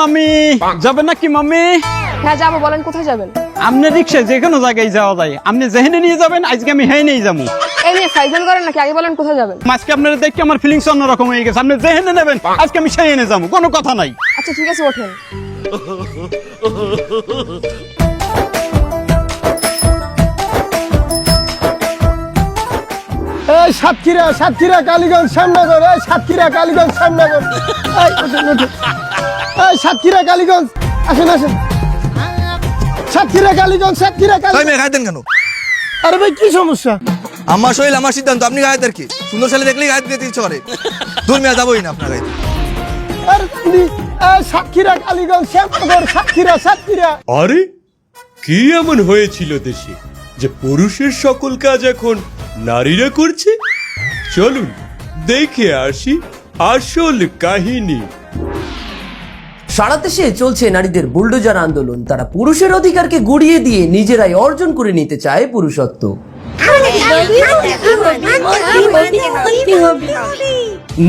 মামি। যাবেন নাকি মামি? হ্যাঁ যাব বলেন কোথায় যাবেন? আপনি রিক্সায় যে কোনো জায়গায় যাওয়া যায়। আপনি যেহেনে নিয়ে যাবেন আজকে আমি হেই নিয়ে যাব। এই নিয়ে ফাইজান করেন নাকি? আগে বলেন কোথায় যাবেন? আজকে আপনারা দেখে আমার ফিলিংস অন্যরকম হয়ে গেছে? আপনি যেহেনে নেবেন আজকে আমি সেই এনে যাব। কোনো কথা নাই। আচ্ছা ঠিক আছে ওঠেন। এই সাতক্ষীরা সাতক্ষীরা কালীগঞ্জ শ্যামনগর এই সাতক্ষীরা কালীগঞ্জ শ্যামনগর। এই সাতক্ষীরা কালীগঞ্জ আসেন আসেন। সাতক্ষীরা কালীগঞ্জ সাতক্ষীরা কালীগঞ্জ। মেয়ে গাইতেন কেন? আরে ভাই কি সমস্যা? আমার শরীর আমার সিদ্ধান্ত। আপনি গাইতে আর কি? সুন্দর ছেলে দেখলেই গাইতে দিতে ইচ্ছে করে। দূর মেয়ে যাবোই না আপনার গাইতে। আরে এই সাতক্ষীরা কালীগঞ্জ শ্যামনগর সাতক্ষীরা সাতক্ষীরা। আরে কি এমন হয়েছিল দেশে যে পুরুষের সকল কাজ এখন নারীরা করছে? চলুন দেখে আসি আসল কাহিনী। সারা দেশে চলছে নারীদের বুলডোজার আন্দোলন। তারা পুরুষের অধিকারকে গুড়িয়ে দিয়ে নিজেরাই অর্জন করে নিতে চায় পুরুষত্ব।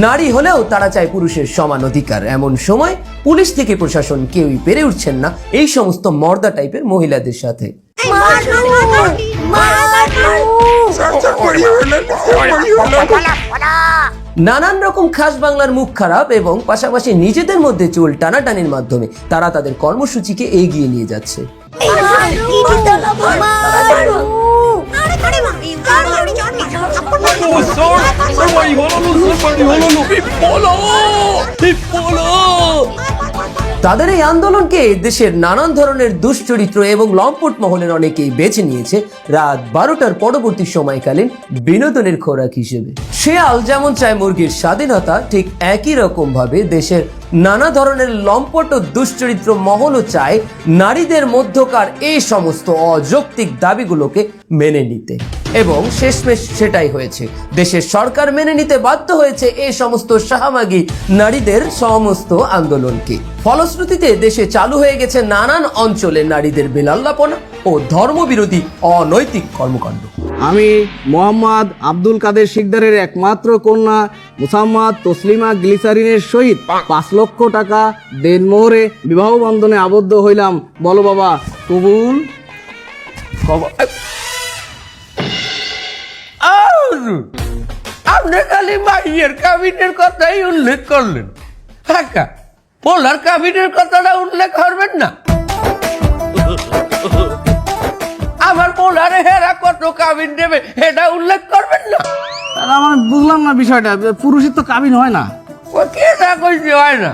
নারী হলেও তারা চায় পুরুষের সমান অধিকার। এমন সময় পুলিশ থেকে প্রশাসন কেউই পেরে উঠছেন না। এই সমস্ত মর্দা টাইপের মহিলাদের সাথে। নানান রকম খাস বাংলার মুখ খারাপ এবং পাশাপাশি নিজেদের মধ্যে চুল টানাটানির মাধ্যমে তারা তাদের কর্মসূচিকে এগিয়ে নিয়ে যাচ্ছে তাদের এই আন্দোলনকে দেশের নানান ধরনের দুশ্চরিত্র এবং লম্পট মহলের অনেকেই বেছে নিয়েছে রাত বারোটার পরবর্তী সময়কালীন বিনোদনের খোরাক হিসেবে। শেয়াল যেমন চায় মুরগির স্বাধীনতা, ঠিক একই রকম ভাবে দেশের নানা ধরনের লম্পট ও দুশ্চরিত্র মহলও চায় নারীদের মধ্যকার এই সমস্ত অযৌক্তিক দাবিগুলোকে মেনে নিতে। এবং শেষমেশ সেটাই হয়েছে। দেশের সরকার মেনে নিতে বাধ্য হয়েছে এই সমস্ত সাহামাগী নারীদের সমস্ত আন্দোলনকে। ফলশ্রুতিতে দেশে চালু হয়ে গেছে নানান অঞ্চলে নারীদের বেলাল্লাপনা ও ধর্মবিরোধী অনৈতিক কর্মকাণ্ড। আমি মোহাম্মদ আব্দুল কাদের শিকদারের একমাত্র কন্যা মুসাম্মদ তসলিমা গ্লিসারিনের সহিত পাঁচ লক্ষ টাকা দেনমোহরে বিবাহ বন্ধনে আবদ্ধ হইলাম। বলো বাবা কবুল? আপনি খালি মাইয়ের কাবিনের কথাই উল্লেখ করলেন। কাকা পোলার কাবিনের কথাটা উল্লেখ করবেন না? আমার পোলারে হেরা কত কাবিন দেবে এটা উল্লেখ করবেন না? দাদা মানে বুঝলাম না বিষয়টা পুরুষের তো কাবিন হয় না। ও কে না কইতে হয় না?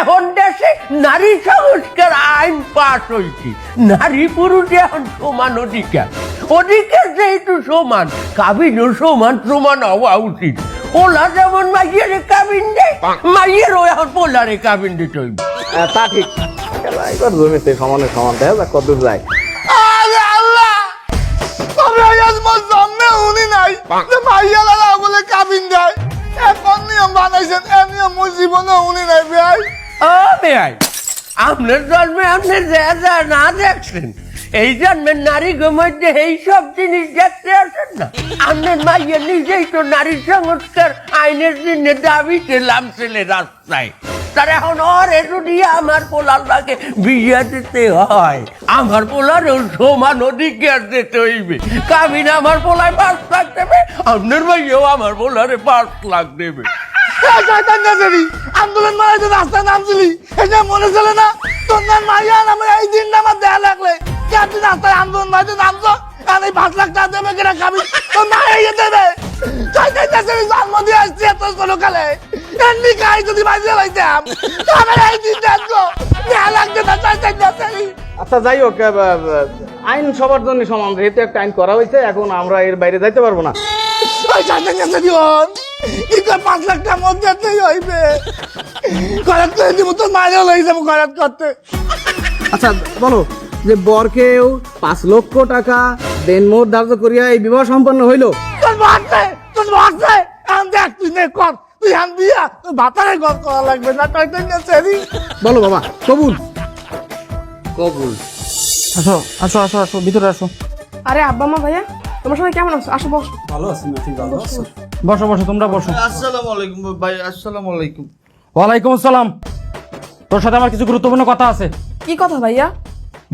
এখন দেশে নারী সংস্কার আইন পাস হয়েছে নারী পুরুষ এখন সমান অধিকার। অধিকার যেহেতু সমান কাবিনও সমান সমান হওয়া উচিত। পোলা যেমন মাইয়ের কাবিন দেয় মাইয়েরও এখন পোলারে কাবিন দিতে হইবে। তা ঠিক। এবার জমেছে সমানে সমান দেখা যাক কত যায়। আপনার জন্মে আপনি যা যা না দেখছেন এই জন্মের নারী মধ্যে সব জিনিস দেখতে আসেন না। আপনার মাইয়ে নিজেই তো নারী সংস্কার আইনের জন্য দাবিতে লামছিলে রাস্তায়। তার এখন যদি আমার পোলারটাকে বিয়ে দিতে হয়। আমার পোলারও সমান অধিকার দিতে হইবে। কাবিন আমার পোলায় পাঁচ লাখ দেবে আপনার ভাইও আমার পোলারে পাঁচ লাখ দেবে। আন্দোলন মারা যে রাস্তায় নামছিলি, এটা মনে চলে না? তোর মাইয়া নামে এই দিনটা আমার দেয়া লাগলে। আপনি রাস্তায় আন্দোলন মারতে নামছো? আর এই পাঁচ লাখ টাকা দেবে কিনা খাবি তোর মা এই দেবে চাইতে চাইতে জন্ম দিয়ে আসছি এত কোনো কালে এমনি খাই যদি বাজিয়ে লাইতাম আমার এই দিন দেখো লাগছে না আচ্ছা যাই হোক আইন সবার জন্য সমান। যেহেতু একটা আইন করা হয়েছে এখন আমরা এর বাইরে যাইতে পারব না। ওই চাইতে চাইতে দিবন কি করে পাঁচ লাখ টাকা মধ্যে হইবে? খরচ করে দিব তোর মায়েরও লই যাব খরচ করতে আচ্ছা বলো যে বরকেও পাঁচ লক্ষ টাকা দেনমোহর ধার্য করিয়া এই বিবাহ সম্পন্ন হইল। বলো বাবা কবুল। কবুল। আসো আসো আসো আসো ভিতরে আসো। আরে আব্বা মা ভাইয়া তোমার সবাই কেমন আছো? আসো বস। বসো। বসো তোমরা বসো। আসসালামু আলাইকুম ভাই আসসালামু আলাইকুম ওয়ালাইকুম আসসালাম। তোর সাথে আমার কিছু গুরুত্বপূর্ণ কথা আছে। কি কথা ভাইয়া?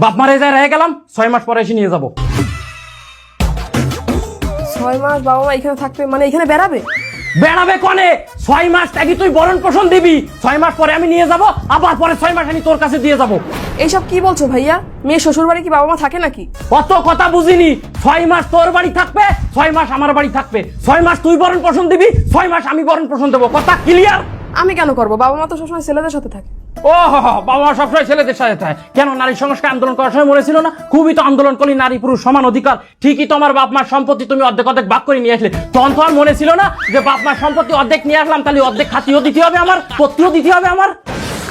বাপ মারে যায় রয়ে গেলাম ছয় মাস পরে এসে নিয়ে যাব। ছয় মাস বাবা মা এখানে থাকবে মানে এখানে বেড়াবে? বেড়াবে কনে? ছয় মাস থাকি তুই বরণ পোষণ দিবি ছয় মাস পরে আমি নিয়ে যাব আবার পরে ছয় মাস আমি তোর কাছে দিয়ে যাব। এইসব কি বলছো ভাইয়া? মেয়ে শ্বশুর বাড়ি কি বাবা মা থাকে নাকি? অত কথা বুঝিনি ছয় মাস তোর বাড়ি থাকবে ছয় মাস আমার বাড়ি থাকবে। ছয় মাস তুই বরণ পোষণ দিবি ছয় মাস আমি বরণ পোষণ দেবো। কথা ক্লিয়ার আমি কেন করব? বাবা মা তো সবসময় ছেলেদের সাথে থাকে। ও বাবা সবসময় ছেলেদের সাথে থাকে। কেন নারী সংস্কার আন্দোলন করার সময় মরেছিল না? খুবই তো আন্দোলন করলি নারী পুরুষ সমান অধিকার। ঠিকই তোমার বাপ মার সম্পত্তি তুমি অর্ধেক অর্ধেক ভাগ করে নিয়ে আসলে। তখন তো আর মনে ছিল না যে বাপ মার সম্পত্তি অর্ধেক নিয়ে আসলাম তাহলে অর্ধেক খাতিও দিতে হবে আমার পত্রিও দিতে হবে আমার।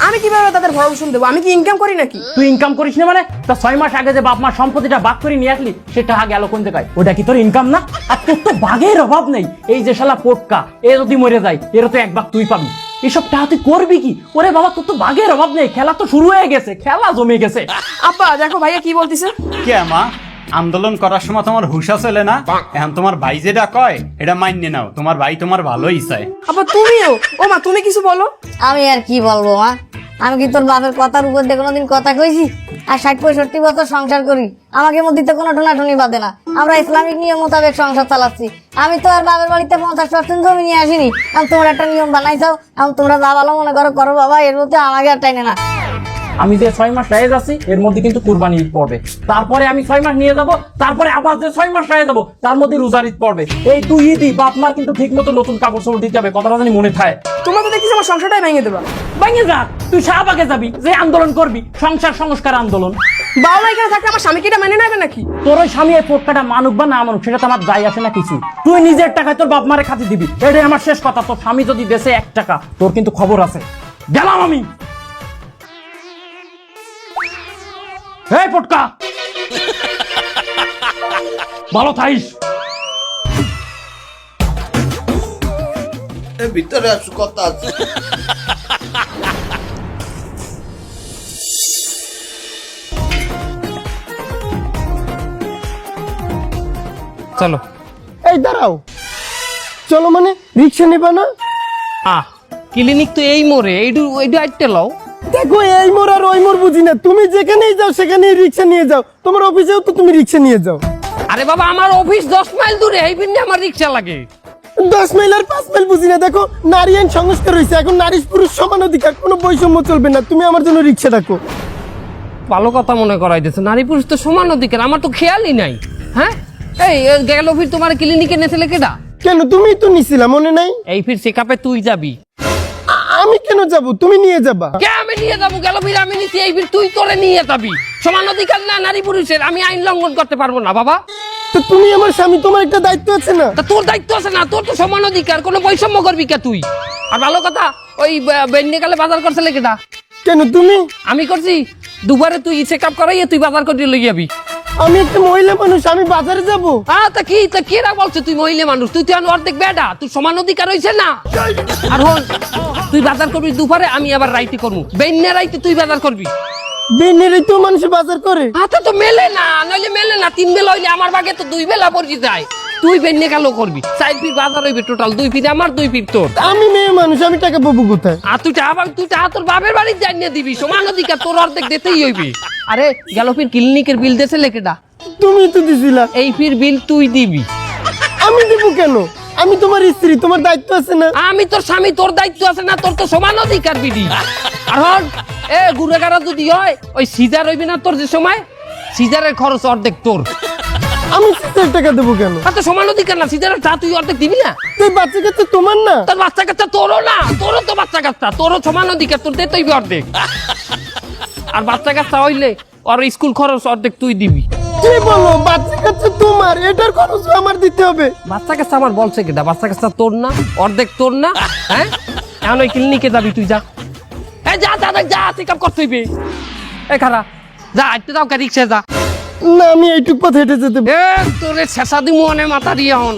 আমি কীভাবে তাদের ভরণ দেবো? আমি কি ইনকাম করি নাকি? তুই ইনকাম করিস না মানে? তা ছয় মাস আগে যে বাপ মার সম্পত্তিটা ভাগ করে নিয়ে আসলি সেটা গেল কোন জায়গায়? ওটা কি তোর ইনকাম না? আর তোর তো বাঘের অভাব নেই। এই যে শালা পোটকা এ যদি মরে যায় এর তো এক ভাগ তুই পাবি। এসব টাকা তুই করবি কি? ওরে বাবা তোর তো বাঘের অভাব নেই। খেলা তো শুরু হয়ে গেছে খেলা জমে গেছে। আব্বা দেখো ভাইয়া কি বলতিছে? কে মা? আন্দোলন করার সময় তোমার হুশা চলে না? এখন তোমার ভাই যেটা কয় এটা মাইনে নাও। তোমার ভাই তোমার ভালোই চায়। আপা তুমিও? ও মা তুমি কিছু বলো? আমি আর কি বলব মা? আমি কি তোর বাপের কথার উপর দিয়ে কোনোদিন কথা কইছি? আর ষাট পঁয়ষট্টি বছর সংসার করি, আমাকে মধ্যে কোনো ঠোনাঠুনি বাঁধে না। আমরা ইসলামিক নিয়ম মোতাবেক সংসার চালাচ্ছি। আমি তো আর বাবার বাড়িতে পঞ্চাশ পার্সেন্ট জমি নিয়ে আসিনি। আমি তোমরা একটা নিয়ম বানাইছাও আমি তোমরা যা ভালো মনে করো করো বাবা, এর মধ্যে আমাকে আর টাইনে না। আমি যে ছয় মাস রায় যাচ্ছি এর মধ্যে কিন্তু কুরবানি ঈদ পড়বে। তারপরে আমি ছয় মাস নিয়ে যাব তারপরে আবার যে ছয় মাস রায় যাব তার মধ্যে রোজার ঈদ পড়বে। এই তুই ঈদই বাপ মার কিন্তু ঠিক মতো নতুন কাপড় চোপড় দিতে হবে কথাটা জানি মনে থাকে তোমরা তো দেখছি আমার সংসারটাই ভেঙে দেবা। ভেঙে যা তুই শাহবাগে যাবি যে আন্দোলন করবি সংসার সংস্কার আন্দোলন। বাবা এখানে থাকলে আমার স্বামীকে এটা মেনে নেবে নাকি? তোর ওই স্বামী এই পোটকাটা মানুক বা না মানুক সেটা তো আমার যাই আসে না কিছু। তুই নিজের টাকায় তোর বাপ মারে খাতি দিবি এটাই আমার শেষ কথা তোর স্বামী যদি দেশে এক টাকা তোর কিন্তু খবর আছে। গেলাম আমি। এই পোটকা ভালো থাইস ভিতরে আসু কথা আছে। চলো। এই দাঁড়াও। চলো মানে রিক্সা নেবা না? আহ ক্লিনিক তো এই মোড়ে এইটু এইটু আইতে লও। দেখো এই মোড় আর ওই মোড় বুঝি না। তুমি যেখানেই যাও সেখানেই রিক্সা নিয়ে যাও। তোমার অফিসেও তো তুমি রিক্সা নিয়ে যাও। আরে বাবা আমার অফিস দশ মাইল দূরে এই পিনে আমার রিক্সা লাগে। দশ মাইল আর পাঁচ মাইল বুঝি না। দেখো নারী আইন সংস্কার হয়েছে এখন নারী পুরুষ সমান অধিকার কোনো বৈষম্য চলবে না। তুমি আমার জন্য রিক্সা ডাকো। ভালো কথা মনে করাই দিয়েছে নারী পুরুষ তো সমান অধিকার আমার তো খেয়ালই নাই। হ্যাঁ? এই গেল ফির তোমার ক্লিনিকে নেছিলে কেডা? কেন? তুমি তো নিছিলা মনে নাই? এই ফির চেকআপে তুই যাবি। আমি কেন যাব? তুমি নিয়ে যাবা। কে আমি নিয়ে যাব? গেল ফির আমি নিচ্ছি এই ফির তুই তোরে নিয়ে যাবি। সমান অধিকার না নারী পুরুষের আমি আইন লঙ্ঘন করতে পারব না বাবা। তো তুমি আমার স্বামী তোমার একটা দায়িত্ব আছে না? তা তোর দায়িত্ব আছে না তোর তো সমান অধিকার কোনো বৈষম্য করবি কে তুই? আর ভালো কথা ওই বেন্যে গেলে বাজার করছিলে কেটা কেন তুমি? আমি করছি দুবারে তুই চেক আপ করাইয়ে তুই বাজার করে লই যাবি। আমি একটা মহিলা মানুষ আমি বাজারে যাব। হ্যাঁ তা কি তা কেরা বলছে? তুই মহিলা মানুষ তুই তো অর্ধেক বেডা তুই সমান অধিকার হয়েছে না? আর হন তুই বাজার করবি দুপারে আমি আবার রাইতে করব বেন্যা রাইতে তুই বাজার করবি। তো মানুষ বাজার করে। হাতে তো মেলে না নইলে মেলে না তিন বেলা হইলে আমার বাগে তো দুই বেলা পড়ি যায় তুই বেন্যে গেল করবি। চার ফিট বাজার হইবে টোটাল দুই ফিট আমার দুই ফিট তোর। আমি মেয়ে মানুষ আমি টাকা পাবো কোথায়? আর তুই টাকা পাবি, তুই টাকা তোর বাপের বাড়ি জানিয়ে দিবি সমান অধিকার তোর অর্ধেক দিতেই হইবি। আরে গেল ফির ক্লিনিকের বিল দেছে লেকেটা। তুমি তো দিছিলা। এই ফির বিল তুই দিবি। আমি দিব কেন? আমি তোমার স্ত্রী তোমার দায়িত্ব আছে না? আমি তোর স্বামী তোর দায়িত্ব আছে না তোর তো সমান অধিকার আর হন এ গুড়েগাড়া যদি হয় ওই সিজার হইবি না তোর যে সময়? সিজারের খরচ অর্ধেক তোর। আমি সিস্টার টাকা দেবো কেন? আর তো সমান অধিকার না সিজারের চা তুই অর্ধেক দিবি না? তুই বাচ্চা কাচ্চা তোমার না? তোর বাচ্চা কাচ্চা তোরও না তোরও তো বাচ্চা কাচ্চা তোরও সমান অধিকার তোর দিতেই অর্ধেক। আর বাচ্চা কাচ্চা হইলে ওর স্কুল খরচ অর্ধেক তুই দিবি। কি বলো বাচ্চা কাচ্চা তোমার এটার খরচ আমার দিতে হবে। বাচ্চা কাচ্চা আমার বলছে কেটা বাচ্চা কাচ্চা তোর না অর্ধেক তোর না হ্যাঁ? এখন ওই ক্লিনিকে যাবি তুই যা। এই যা যা যা, চেক আপ করতে হইবে। এ খারা যা একটু যাও রিক্সা যা। না আমি এইটুক পথ হেঁটে যেতে এ তোরে শেষা দিমু অনে মাথা দিয়ে হন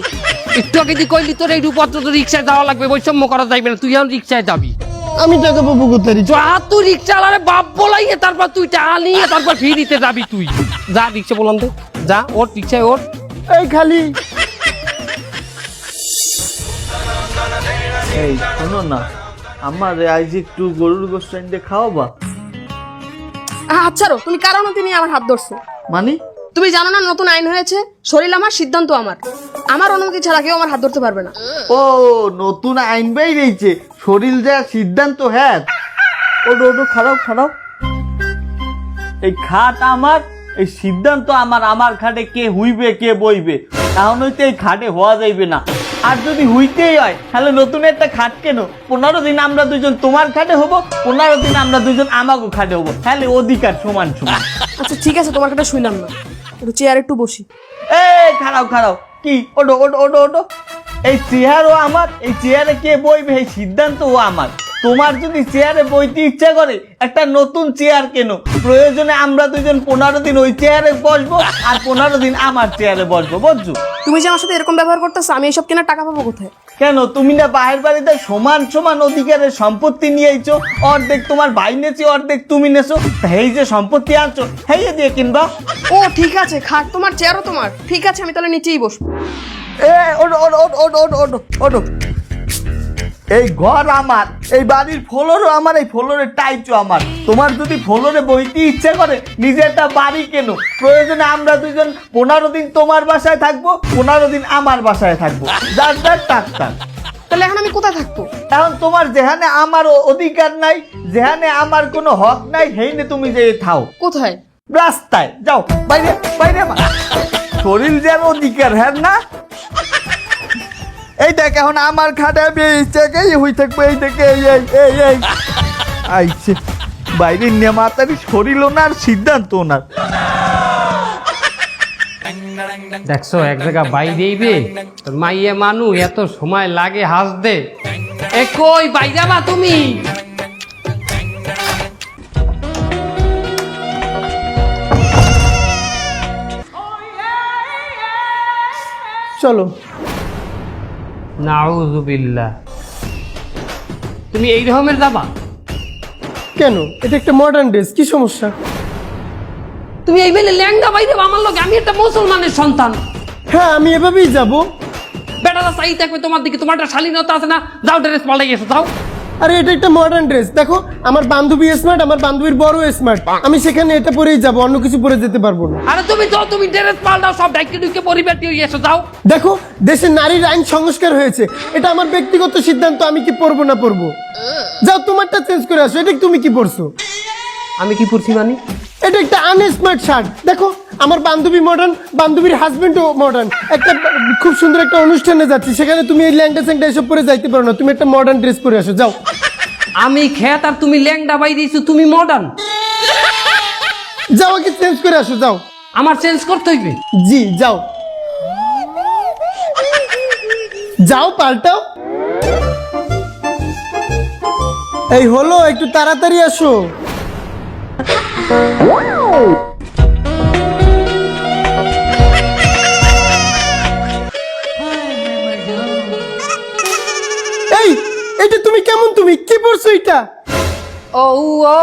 একটু আগে দি কইলি তোর এই রূপত্র তো রিক্সায় যাওয়া লাগবে বৈষম্য করা যাইবে না তুই এখন রিক্সায় যাবি। আমি টাকা পাবো কোথায় যা তুই রিক্সা আলারে বাপ বলাইয়ে তারপর তুই টাকা নিয়ে তারপর ফিরিতে যাবি তুই। যা রিক্সা বললাম তো যা ওর রিক্সায় ওর এই খালি। এই শোনো না আমার আজ একটু গরুর গোস্ত খাওয়াবা? আচ্ছা রো তুমি কার অনুমতি নিয়ে আমার হাত ধরছো? মানে? তুমি জানো না নতুন আইন হয়েছে? শরীর আমার সিদ্ধান্ত আমার। আমার অনুমতি ছাড়া কেউ আমার হাত ধরতে পারবে না। ও নতুন আইন বেরিয়েছে শরীর যা সিদ্ধান্ত হ্যাঁ। ওটো ওটো খারাপ খারাপ এই খাট আমার এই সিদ্ধান্ত আমার। আমার খাটে কে হুইবে কে বইবে? তাহলে হইতে এই খাটে হওয়া যাইবে না। আর যদি হইতেই হয় তাহলে নতুন একটা খাট কেন? পনেরো দিন আমরা দুজন তোমার খাটে হব পনেরো দিন আমরা দুজন আমাকে খাটে হব। তাহলে অধিকার সমান সমান। আচ্ছা ঠিক আছে তোমার কথা শুনলাম না। একটু চেয়ার একটু বসি। এ খারাপ খারাপ কি? ওটো ওটো ওটো ওটো এই চেয়ারও আমার এই চেয়ারে কে বইবে? এই সিদ্ধান্তও ও আমার। তোমার যদি চেয়ারে বইতে ইচ্ছা করে একটা নতুন চেয়ার কেন? প্রয়োজনে আমরা দুজন পনেরো দিন ওই চেয়ারে বসবো আর পনেরো দিন আমার চেয়ারে বসবো বুঝছ? তুমি যে আমার সাথে এরকম ব্যবহার করতেছো আমি এইসব কেনার টাকা পাবো কোথায়? কেন? তুমি না বাহের বাড়িতে সমান সমান অধিকারের সম্পত্তি নিয়েছো অর্ধেক তোমার ভাই নেছে অর্ধেক তুমি নেছো। এই যে সম্পত্তি আনছো হেয়ে দিয়ে কিনবা। ও ঠিক আছে খাট তোমার চেয়ারও তোমার। ঠিক আছে আমি তাহলে নিচেই বসবো। এ ওটো ওটো ওটো ওটো ওটো ওটো এই ঘর আমার এই বাড়ির ফ্লোরও আমার এই ফ্লোরের টাইচও আমার। তোমার যদি ফ্লোরে বইতে ইচ্ছে করে নিজে একটা বাড়ি কেন। প্রয়োজনে আমরা দুজন পনেরো দিন তোমার বাসায় থাকব পনেরো দিন আমার বাসায় থাকব। যার যার টাক টাক তাহলে এখন আমি কোথায় থাকব? এখন তোমার যেখানে আমার অধিকার নাই যেখানে আমার কোনো হক নাই সেইনে তুমি যে থাও। কোথায়? রাস্তায়। যাও বাইরে বাইরে শরীর যেন অধিকার হ্যাঁ না? এই দেখ এখন আমার খাটে জায়গায় হই থাকব এই দেখে এই এই এই এই। আইছে বাইরে নেমাতারি শরীর ওনার সিদ্ধান্ত ওনার দেখছ এক জায়গা বাই দেইবে? তোর মাইয়ে মানু এত সময় লাগে হাসতে। এ কই বাই যাবা তুমি? চলো। নাউজুবিল্লাহ তুমি এই রকমের যাবা কেন? এটা একটা মডার্ন ড্রেস কি সমস্যা? তুমি এই বেলে ল্যাংদা বাইরে আমার লোক আমি একটা মুসলমানের সন্তান। হ্যাঁ আমি এভাবেই যাব। বেটারা চাই থাকবে তোমার দিকে তোমার একটা শালীনতা আছে না? যাও ড্রেস পাল্টে গেছে যাও। আরে এটা একটা মডার্ন ড্রেস দেখো আমার বান্ধবী স্মার্ট আমার বান্ধবীর বড় স্মার্ট আমি সেখানে এটা পরেই যাব অন্য কিছু পরে যেতে পারব না। আরে তুমি যাও তুমি ড্রেস পাল্টাও সব ডাইকে ডুকে পরিবার দিয়ে এসো যাও। দেখো দেশের নারীর আইন সংস্কার হয়েছে। এটা আমার ব্যক্তিগত সিদ্ধান্ত আমি কি পরবো না পরবো? যাও তোমারটা চেঞ্জ করে আসো এটা তুমি কি পরছো? আমি কি পড়ছি মানে এটা একটা আনস্মার্ট শার্ট দেখো আমার বান্ধবী মডার্ন বান্ধবীর হাজবেন্ডও মডার্ন একটা খুব সুন্দর একটা অনুষ্ঠানে যাচ্ছি সেখানে তুমি এই ল্যাংটা স্যাংটা এসব পরে যাইতে পারো না। তুমি একটা মডার্ন ড্রেস পরে আসো যাও। আমি খেত আর তুমি ল্যাংডা বাই দিয়েছ তুমি মডার্ন যাও আগে চেঞ্জ করে আসো যাও। আমার চেঞ্জ করতে হইবে? জি যাও। যাও পাল্টাও। এই হলো একটু তাড়াতাড়ি আসো। এই এটা তুমি কেমন তুমি কি পড়ছো এটা ও ও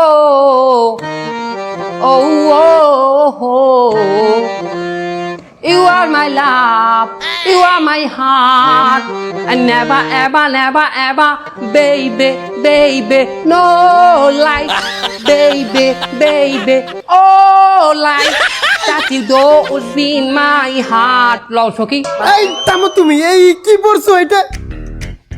ও ও are my love, you are my heart, and never, ever, never, ever, baby, baby, no life, baby, oh life, that you do in my heart. লও Shoki. এই থামো তুমি এই কি পড়ছো এটা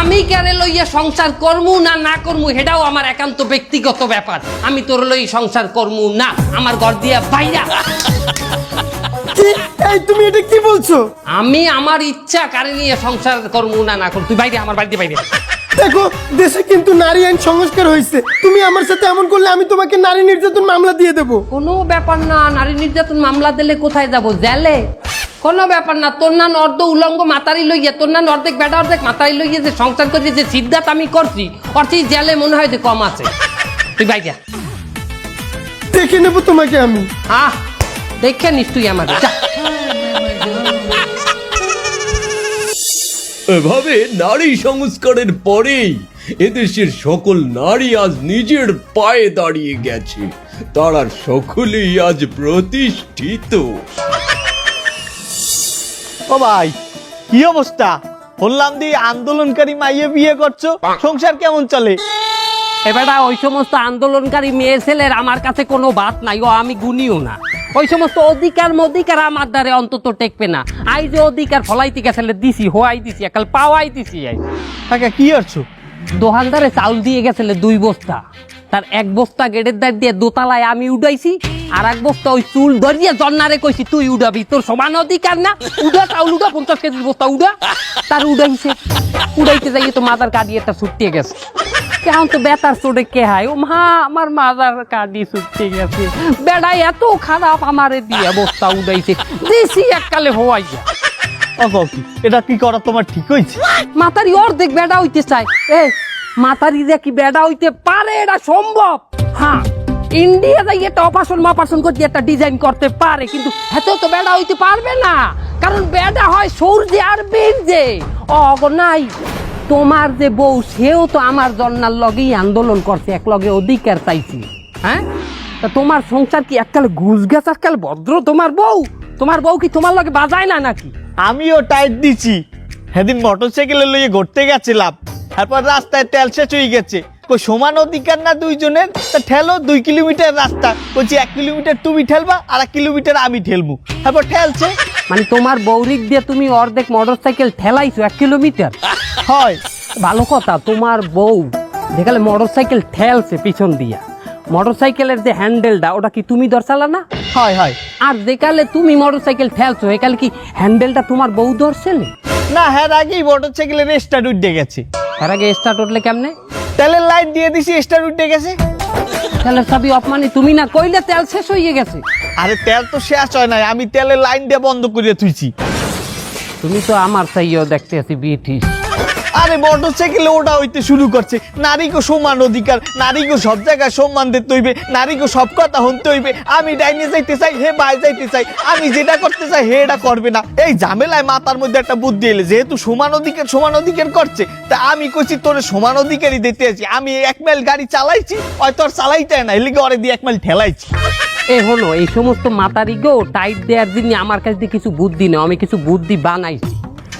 আমি কারে লইয়া সংসার করমু না না করমু সেটাও আমার একান্ত ব্যক্তিগত ব্যাপার। আমি তোর লই সংসার করমু না, আমার ঘর দিয়া বাইরা। কি? এই তুমি এটা কি বলছো? আমি আমার ইচ্ছা কারে নিয়ে সংসার করমু না না করমু তুই বাইরে আমার বাড়িতে বাইরে। দেখো দেশে কিন্তু নারী আইন সংস্কার হয়েছে। তুমি আমার সাথে এমন করলে আমি তোমাকে নারী নির্যাতন মামলা দিয়ে দেবো। কোনো ব্যাপার না নারী নির্যাতন মামলা দিলে কোথায় যাব? জেলে? কোনো ব্যাপার না তোর নান অর্ধ উলঙ্গ মাতারি লইয়া তোর নান অর্ধেক বেটা অর্ধেক মাতারি লইয়া যে সংসার করছি যে সিদ্ধাত আমি করছি করছি জেলে মনে হয় যে কম আছে। তুই বাইজা দেখে নেব তোমাকে আমি। আহ! দেখে নিস তুই আমাকে যা। এভাবে নারী সংস্কারের পরেই এদেশের সকল নারী আজ নিজের পায়ে দাঁড়িয়ে গেছে। তারা সকলেই আজ প্রতিষ্ঠিত। ও ভাই কি অবস্থা? বললাম দি আন্দোলনকারী মাইয়ে বিয়ে করছ সংসার কেমন চলে? এবারে ওই সমস্ত আন্দোলনকারী মেয়ে ছেলের আমার কাছে কোনো বাদ নাই ও আমি গুনিও না। ওই সমস্ত অধিকার মধিকার আমার দ্বারে অন্তত টেকবে না। আই যে অধিকার ফলাইতে গেছে দিছি হোয়াই দিছি একাল পাওয়াই দিছি আই। কাকা কি করছ দোহানদারে চাউল দিয়ে গেছিল দুই বস্তা। তার এক বস্তা গেটের দ্বার দিয়ে দোতলায় আমি উঠাইছি আর এক বস্তা ওই চুল ধরিয়ে জন্নারে কইছি তুই উড়াবি তোর সমান অধিকার না? উড়া চাউল উড়া পঞ্চাশ কেজির বস্তা উড়া। তার উড়াইছে। উড়াইতে যাইয়ে তো মাদার কাঁদিয়ে একটা ছুটিয়ে গেছে। কেমন তো বেতার চোটে কে হায়? ও মা আমার মাদার কাঁদি ছুটতে গেছে। বেড়াই এত খারাপ আমারে দিয়ে বস্তা উড়াইছে। দেশি এককালে হওয়াই যায় ও কি এটা কি করা তোমার ঠিক হয়েছে মাতারি অর্ধেক বেড়া হইতে চায়। এ মাতারি যে কি বেড়া হইতে পারে? এটা সম্ভব? হ্যাঁ। ইন্ডিয়া যাই একটা অপারেশন মাপারেশন করতে একটা ডিজাইন করতে পারে, কিন্তু এত তো বেড়া হইতে পারবে না। কারণ বেড়া হয় সূর্যে আর বীর্যে। অগ নাই। তোমার যে বউ, সেও তো আমার জন্নার লগেই আন্দোলন করছে, এক লগে অধিকার চাইছি। হ্যাঁ? তা তোমার সংসার কি এককাল ঘুষ এককাল ভদ্র তোমার বউ? তোমার বউ কি তোমার লগে বাজায় না নাকি? আমিও টাইট দিছি। সেদিন মোটরসাইকেলে লইয়ে ঘুরতে গেছিলাম। তারপর রাস্তায় তেল শেষ হয়ে গেছে। কই সমান অধিকার না দুইজনের? তা ঠেলো দুই কিলোমিটার রাস্তা। বলছি এক কিলোমিটার তুমি ঠেলবা আর এক কিলোমিটার আমি ঠেলবো। তারপর ঠেলছে মানে তোমার বৌরিক দিয়ে তুমি অর্ধেক মোটরসাইকেল ঠেলাইছো এক কিলোমিটার? হয়। ভালো কথা তোমার বউ যেখানে মোটরসাইকেল ঠেলছে পিছন দিয়া। মোটরসাইকেলের যে হ্যান্ডেলটা ওটা কি তুমি ধরছালা না? হয় হয়। আর যেকালে তুমি মোটরসাইকেল ঠেলছো একালে কি হ্যান্ডেলটা তোমার বউ ধরছেলে না? হ্যাঁ আগেই মোটরসাইকেলের স্টার্ট উঠে গেছে। তার আগে স্টার্ট উঠলে কেমনে? তেলের লাইট দিয়ে দিছি স্টার্ট উঠে গেছে। তেলের সবই অপমানি তুমি না কইলে তেল শেষ হয়ে গেছে। আরে তেল তো শেষ হয় নাই আমি তেলের লাইন দিয়ে বন্ধ করে থুইছি। তুমি তো আমার চাইও দেখতে আছি বিটিস আরে মোটরসাইকেলে ওটা হইতে শুরু করছে। নারীকে সমান অধিকার, নারীকে সব জায়গায় সম্মান দিতে হইবে, নারীকে সব কথা শুনতে হইবে। আমি ডাইনে যাইতে চাই, হে বাই যাইতে চাই। আমি যেটা করতে চাই, হে এটা করবে না। এই ঝামেলায় মাথার মধ্যে একটা বুদ্ধি এলে, যেহেতু সমান অধিকার সমান অধিকার করছে, তা আমি কইছি তোরে সমান অধিকারই দিতে আছি। আমি এক মাইল গাড়ি চালাইছি, হয়তো আর চালাইতে না এলিগে অরে দিয়ে এক মাইল ঠেলাইছি। এ হলো, এই সমস্ত মাতারি গো টাইট দেওয়ার জন্য আমার কাছে কিছু বুদ্ধি নেই আমি কিছু বুদ্ধি বানাইছি।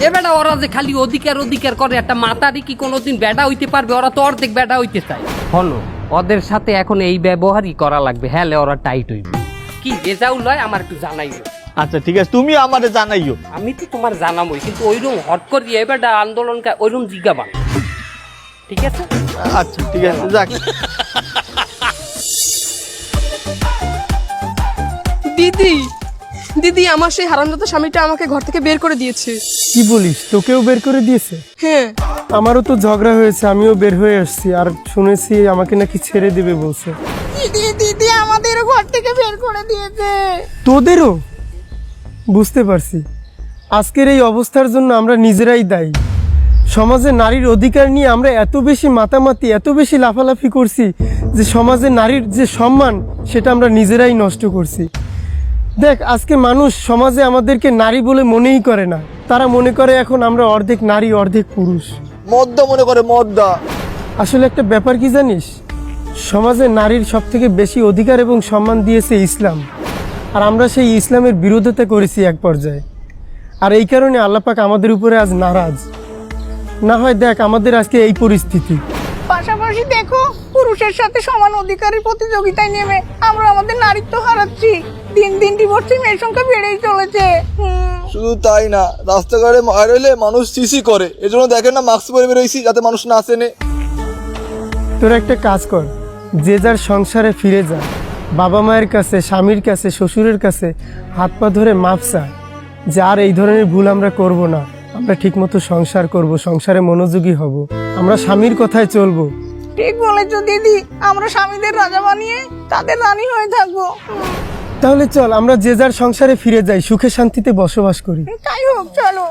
এবেটা ওরা যে খালি অধিকার অধিকার করে একটা মাতারি কি কোনোদিন বেটা হইতে পারবে? ওরা তো অর্ধেক বেটা হইতে চায়। হলো ওদের সাথে এখন এই ব্যবহারই করা লাগবে হ্যাঁ ওরা টাইট হইবে। কি রেজাউল হয় আমার একটু জানাইও। আচ্ছা ঠিক আছে তুমি আমারে জানাইও। আমি তো তোমার জানাবই কিন্তু ওইরকম হট করি এবারটা আন্দোলন ওইরকম জিজ্ঞাবান ঠিক আছে? আচ্ছা ঠিক আছে যাক। দিদি দিদি আমার সেই হারামদাদা স্বামীটা আমাকে ঘর থেকে বের করে দিয়েছে। কি বলিস? তোকেও বের করে দিয়েছে? হ্যাঁ। আমারও তো ঝগড়া হয়েছে আমিও বের হয়ে আসছি। আর শুনেছি আমাকে নাকি ছেড়ে দেবে বলছে। দিদি দিদি আমাদের ঘর থেকে বের করে দিয়েছে। তোদেরও? বুঝতে পারছি। আজকের এই অবস্থার জন্য আমরা নিজেরাই দায়ী। সমাজে নারীর অধিকার নিয়ে আমরা এত বেশি মাতামাতি এত বেশি লাফালাফি করছি যে সমাজে নারীর যে সম্মান সেটা আমরা নিজেরাই নষ্ট করছি। দেখ আজকে মানুষ সমাজে আমাদেরকে নারী বলে মনেই করে না। তারা মনে করে এখন আমরা অর্ধেক নারী অর্ধেক পুরুষ। মদ্দা মনে করে মদ্দা। আসলে একটা ব্যাপার কি জানিস? সমাজে নারীর সব থেকে বেশি অধিকার এবং সম্মান দিয়েছে ইসলাম। আর আমরা সেই ইসলামের বিরোধিতা করেছি এক পর্যায়ে। আর এই কারণে আল্লাপাক আমাদের উপরে আজ নারাজ। না হয় দেখ আমাদের আজকে এই পরিস্থিতি। পাশাপাশি দেখো পুরুষের সাথে সমান অধিকারের প্রতিযোগিতায় নেমে আমরা আমাদের নারীত্ব হারাচ্ছি। দিন দিন ডিভোর্সি মেয়ের সংখ্যা বেড়েই চলেছে। শুধু তাই না রাস্তাঘাটে মার হইলে মানুষ সিসি করে। এজন্য দেখেন না মাস্ক পরে বেরোইছি যাতে মানুষ না আসেনে তোরা একটা কাজ কর যে যার সংসারে ফিরে যা। বাবা মায়ের কাছে স্বামীর কাছে শ্বশুরের কাছে হাত পা ধরে মাপসা যে আর এই ধরনের ভুল আমরা করব না। আমরা ঠিকমতো সংসার করব সংসারে মনোযোগী হব। আমরা স্বামীর কথায় চলবো। ঠিক বলেছ দিদি আমরা স্বামীদের রাজা বানিয়ে তাদের রানী হয়ে থাকব। তাহলে চল, আমরা যে যার সংসারে ফিরে যাই, সুখে শান্তিতে বসবাস করি। তাই হোক, চলো।